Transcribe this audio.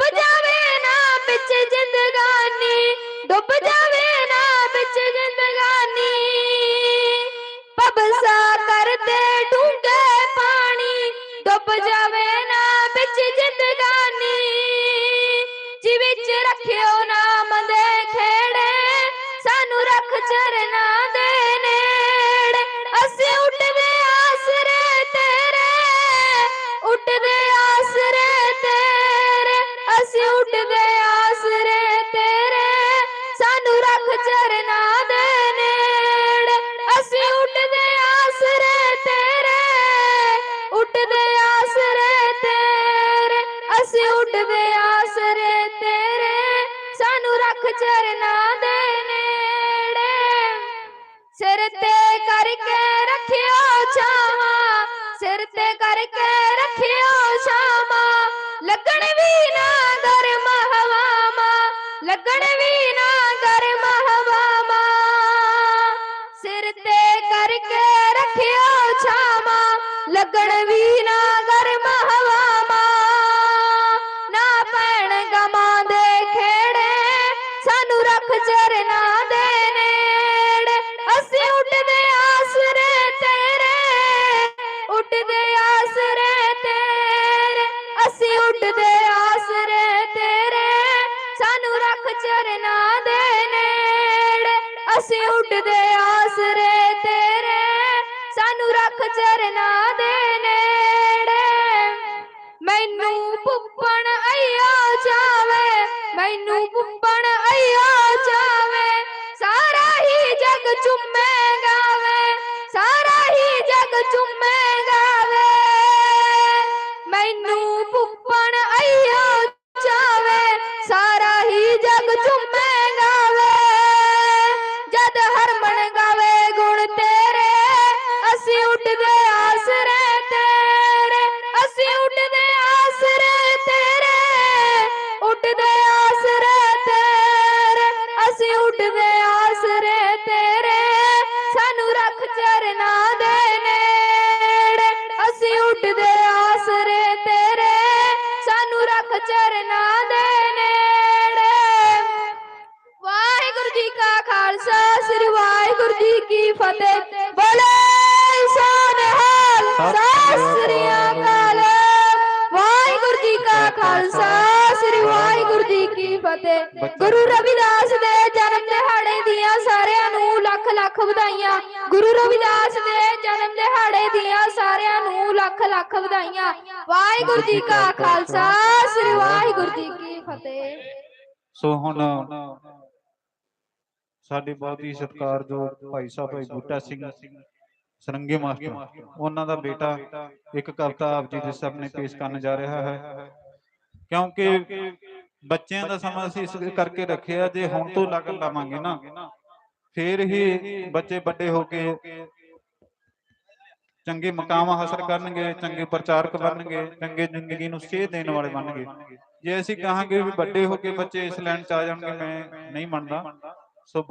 ਜਾਵੇ ਨਾ ਵਿੱਚ ਜ਼ਿੰਦਗਾਨੀ, ਡੁੱਬ ਜਾਵੇ ਨਾ ਵਿੱਚ ਜ਼ਿੰਦਗਾਨੀ। ਪਬਸਾ ਕਰਦੇ ਡੂੰਘੇ ਪਾਣੀ, ਡੁੱਬ ਜਾਵੇ ਨਾ ਵਿੱਚ ਜ਼ਿੰਦਗਾਨੀ। ਜਿਵੇਂ ਵਿੱਚ ਰੱਖਿਓ ਨਾਮ ਦੇ ਖੇੜੇ, ਸਾਨੂੰ ਰੱਖ ਚਰਨਾ ਅਸੀਂ ਆਸਰੇ ਤੇਰੇ, ਸਾਨੂੰ ਰੱਖ ਚਰਨਾ ਦੇ ਨੇੜੇ। ਅਸੀਂ ਉੱਡਦੇ ਆਸਰੇ ਤੇਰੇ ਉੱਡਦੇ ਆਸਰੇ ਤੇਰੇ। ਅਸੀਂ ਉੱਡਦੇ ਆਸਰੇ ਤੇਰੇ, ਸਾਨੂੰ ਰੱਖ ਚਰਨਾ ਲੱਗਣ ਵੀ ਨਾ ਗਰਮ ਹਵਾਵਾਂ। ਸਿਰ ਤੇ ਕਰਕੇ ਰੱਖਿਓ ਛਾਵਾਂ। ਲੱਗਣ ਵੀ ਨਾ ਗਰਮ ਹਵਾਵਾਂ। ਨਾ ਪੈਣ ਗਮਾਂ ਦੇ ਖੇੜੇ, ਸਾਨੂੰ ਰੱਖ ਚਰਨਾ ਦੇ ਨੇੜੇ ਅਸੀਂ ਉੱਡਦੇ ਆਸਰੇ ਤੇਰੇ, ਉੱਠਦੇ ਆਸਰੇ ਤੇਰੇ। ਅਸੀਂ ਉੱਠਦੇ ਅਸੀਂ ਉੱਠਦੇ ਆਸਰੇ ਤੇਰੇ, ਸਾਨੂੰ ਰੱਖ ਚਰਨਾ ਦੇ ਨੇੜੇ। ਮੈਨੂੰ ਪੁੱਪਣ ਆਇਓ ਜਾਵੇ ਮੈਨੂੰ ਪੁੱਪਣ ਆਇਓ ਜਾਵੇ ਸਾਰਾ ਹੀ ਜਗ ਚੁੰਮੇ ਗਾਵੇ, ਸਾਰਾ ਹੀ ਜਗ ਚੁੰਮੇ ਚਰਨਾ ਦੇ ਨੇੜੇ। ਅਸੀਂ ਉੱਠਦੇ ਆਸਰੇ ਤੇਰੇ। ਸਾਨੂੰ ਰੱਖ ਚਰਨਾ ਦੇ ਨੇੜੇ। ਵਾਹਿਗੁਰੂ ਜੀ ਕਾ ਖਾਲਸਾ ਸ੍ਰੀ ਵਾਹਿਗੁਰੂ ਜੀ ਕੀ ਫਤਿਹ। ਬੋਲੇ ਸੋਨਹਾਲ ਸਤਿ ਸ੍ਰੀ ਅਕਾਲ। ਵਾਹਿਗੁਰੂ ਜੀ ਕਾ ਖਾਲਸਾ ਸ੍ਰੀ ਵਾਹਿਗੁਰੂ ਜੀ ਕੀ ਫਤਿਹ। ਗੁਰੂ ਰਵਿਦਾਸ ਦੇ ਜਨਮ ਦਿਹਾੜੇ ਦੀਆਂ ਸਾਰਿਆਂ ਨੂੰ ਲੱਖ ਵਧਾਈਆਂ। ਗੁਰੂ ਰਵਿਦਾਸ ਦੇ ਜਨਮ ਦਿਹਾੜੇ ਦੀਆਂ ਸਾਰਿਆਂ ਨੂੰ ਲੱਖ ਲੱਖ ਵਧਾਈਆਂ। ਵਾਹਿਗੁਰੂ ਜੀ ਕਾ ਖਾਲਸਾ, ਸ੍ਰੀ ਵਾਹਿਗੁਰੂ ਜੀ ਕੀ ਫਤਿਹ। ਸੋ ਹੁਣ ਸਾਡੇ ਬਹੁਤ ਹੀ ਸਤਿਕਾਰਯੋਗ ਭਾਈ ਸਾਹਿਬ, ਭਾਈ ਬੂਟਾ ਸਿੰਘ, ਸਰੰਗੇ ਮਾਸਟਰ, ਉਹਨਾਂ ਦਾ ਬੇਟਾ, ਇੱਕ ਕਵਿਤਾ ਆਪ ਜੀ ਦੇ ਸਾਹਮਣੇ ਪੇਸ਼ ਕਰਨ ਜਾ ਰਿਹਾ ਹੈ। ਕਿਉਂਕਿ ਬੱਚਿਆਂ ਦਾ ਸਮਾਂ ਅਸੀਂ ਇਸ ਕਰਕੇ ਰੱਖਿਆ, ਜੇ ਹੁਣ ਤੋਂ ਲੱਗ ਲਾਵਾਂਗੇ ਨਾ ਫੇਰ ਹੀ ਬੱਚੇ ਵੱਡੇ ਹੋ ਕੇ ਚੰਗੇ ਮਕਾਮ ਹਾਸਲ ਕਰਨਗੇ, ਚੰਗੇ ਪ੍ਰਚਾਰਕ ਬਣਨਗੇ, ਚੰਗੇ ਜ਼ਿੰਦਗੀ ਨੂੰ ਸੇਧ ਦੇਣ ਵਾਲੇ ਬਣਨਗੇ। ਜੇ ਅਸੀਂ ਕਹਾਂਗੇ ਵੀ ਵੱਡੇ ਹੋ ਕੇ ਬੱਚੇ ਇਸ ਲਾਈਨ ਚ ਆ ਜਾਣਗੇ, ਮੈਂ ਨਹੀਂ ਮੰਨਦਾ। ਸੋ ਬਹੁਤ